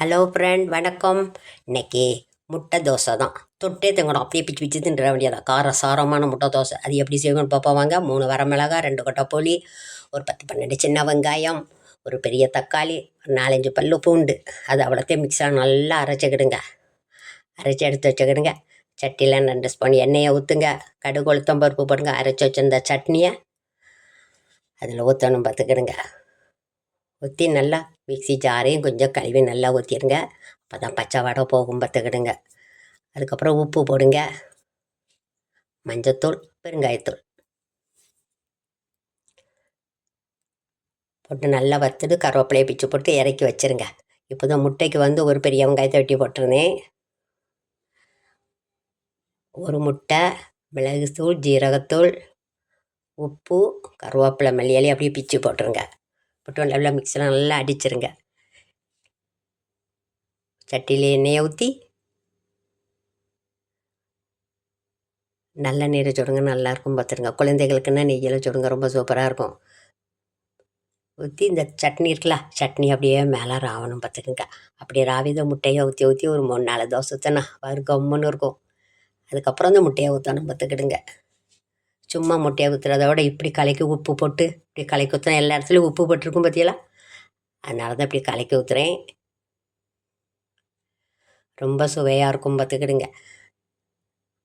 Hello friend வணக்கம். இன்னைக்கு முட்டை தோசை தான். தொட்டே தங்கணும். அப்படியே பிச்சு பிச்சு தின்ற வேண்டியதான் கார சாரமான முட்டை தோசை. அது எப்படி செய்யணும்னு பார்ப்போம் வாங்க. மூணு வரமிளகா ரெண்டு கொட்டை புளி ஒரு பத்து பன்னெண்டு சின்ன வெங்காயம் ஒரு பெரிய தக்காளி ஒரு நாலஞ்சு பல்லு பூண்டு. அது அவ்வளோத்தையும் மிக்ஸாக நல்லா அரைச்சிக்கிடுங்க. அரைச்சி எடுத்து வச்சுக்கிடுங்க. சட்டியில் ரெண்டு ஸ்பூன் எண்ணெயை ஊற்றுங்க கடுகு உளுத்தம் பருப்பு போடுங்க. அரைச்சி வச்சிருந்த சட்னியை அதில் ஊற்றணும் பார்த்துக்கிடுங்க. ஊற்றி நல்லா மிக்சி ஜாரையும் கொஞ்சம் கழுவி நல்லா ஊற்றிடுங்க அப்போ தான் பச்சை வடை போகும் பார்த்துக்கிடுங்க. அதுக்கப்புறம் உப்பு போடுங்க. மஞ்சத்தூள் பெருங்காயத்தூள். போட்டு நல்லா வறுத்துட்டு கருவேப்பிலையை பிச்சு போட்டு இறக்கி வச்சிருங்க. இப்போ தான் முட்டைக்கு வந்து ஒரு பெரிய வெங்காயத்தை வெட்டி போட்டிருந்தேன். ஒரு முட்டை மிளகுத்தூள் ஜீரகத்தூள் உப்பு கருவேப்பிலை மல்லியாலையும் அப்படியே பிச்சு போட்டுருங்க. போட்டு நல்லா மிக்ஸியில் நல்லா அடிச்சிருங்க. சட்டியில் எண்ணெயை ஊற்றி நல்ல நீரை சுடுங்க. நல்லாயிருக்கும் பார்த்துருங்க. குழந்தைகளுக்குன்னா நெய்யில் சுடுங்க. ரொம்ப சூப்பராக இருக்கும். ஊற்றி இந்த சட்னி இருக்குல்ல சட்னி அப்படியே மேலே ராவணும் பார்த்துக்குங்க. அப்படியே ராவித முட்டையை ஊற்றி ஊற்றி ஒரு மூணு நாலு தோசை ஊற்றினா வறு கம்முன்னு இருக்கும். அதுக்கப்புறம் இந்த முட்டையை ஊற்றணும் பார்த்துக்கிடுங்க. சும்மா முட்டையை ஊற்றுறத விட இப்படி கலைக்கு உப்பு போட்டு இப்படி கலக்கி ஊற்றினா எல்லா இடத்துலையும் உப்பு போட்டிருக்கும் பார்த்தீங்களா அதனால தான் இப்படி கலைக்கு ஊற்றுறேன் ரொம்ப சுவையாக இருக்கும் பார்த்துக்கிடுங்க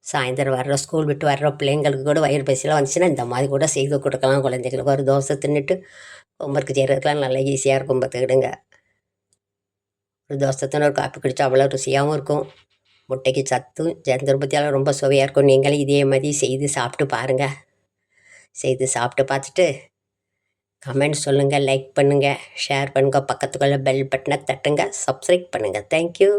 சாயந்தரம் வர்ற ஸ்கூல் விட்டு வர்ற பிள்ளைங்களுக்கு கூட வயிறு பசிலாம் வந்துச்சுன்னா இந்த மாதிரி கூட செய்து கொடுக்கலாம் குழந்தைங்களுக்கு ஒரு தோசை தின்னுட்டு ஹோம்ஒர்க் செய்கிறதுக்கெலாம் நல்லா ஈஸியாக இருக்கும் பார்த்துக்கிடுங்க ஒரு தோசை தின்னு ஒரு காப்பி குடித்தா அவ்வளோ ருசியாகவும் இருக்கும். முட்டைக்கு சத்தும் ஜந்திரபத்தியால் ரொம்ப சுவையாக இருக்கும். நீங்களும் இதே மாதிரி செய்து சாப்பிட்டு பாருங்கள் செய்து சாப்பிட்டு பார்த்துட்டு கமெண்ட் சொல்லுங்கள் லைக் பண்ணுங்கள் ஷேர் பண்ணுங்கள் பக்கத்துக்குள்ளே பெல் பட்டனை தட்டுங்க சப்ஸ்கிரைப் பண்ணுங்கள் தேங்க்யூ